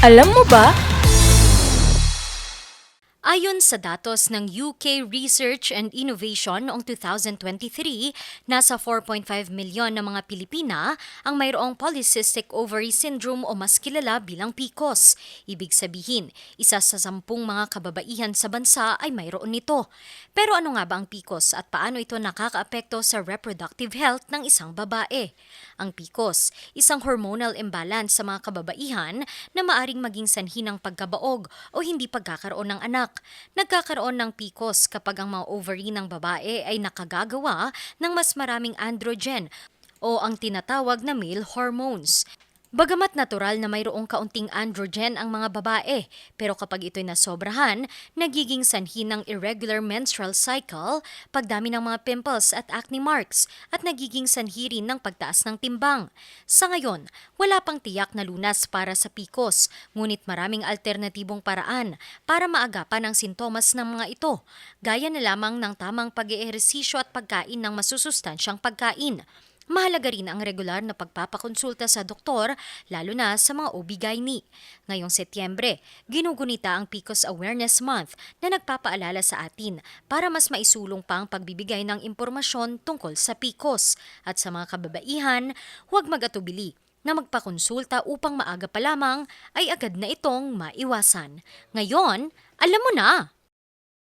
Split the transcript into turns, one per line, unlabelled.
Alam mo ba?
Ayon sa datos ng UK Research and Innovation noong 2023, nasa 4.5 milyon na mga Pilipina ang mayroong polycystic ovary syndrome o mas kilala bilang PCOS. Ibig sabihin, isa sa sampung mga kababaihan sa bansa ay mayroon nito. Pero ano nga ba ang PCOS at paano ito nakakaapekto sa reproductive health ng isang babae? Ang PCOS, isang hormonal imbalance sa mga kababaihan na maaring maging sanhi ng pagkabaog o hindi pagkakaroon ng anak. Nagkakaroon ng PCOS kapag ang mga ovary ng babae ay nakagagawa ng mas maraming androgen o ang tinatawag na male hormones. Bagamat natural na mayroong kaunting androgen ang mga babae, pero kapag ito'y nasobrahan, nagiging sanhi ng irregular menstrual cycle, pagdami ng mga pimples at acne marks, at nagiging sanhi rin ng pagtaas ng timbang. Sa ngayon, wala pang tiyak na lunas para sa PCOS, ngunit maraming alternatibong paraan para maagapan ang sintomas ng mga ito, gaya na lamang ng tamang pag-eehersisyo at pagkain ng masusustansyang pagkain. Mahalaga rin ang regular na pagpapakonsulta sa doktor, lalo na sa mga OB-GYN. Ngayong Setyembre, ginugunita ang PCOS Awareness Month na nagpapaalala sa atin para mas maisulong pa ang pagbibigay ng impormasyon tungkol sa PCOS. At sa mga kababaihan, huwag mag-atubili na magpakonsulta upang maaga pa lamang ay agad na itong maiwasan. Ngayon, alam mo na!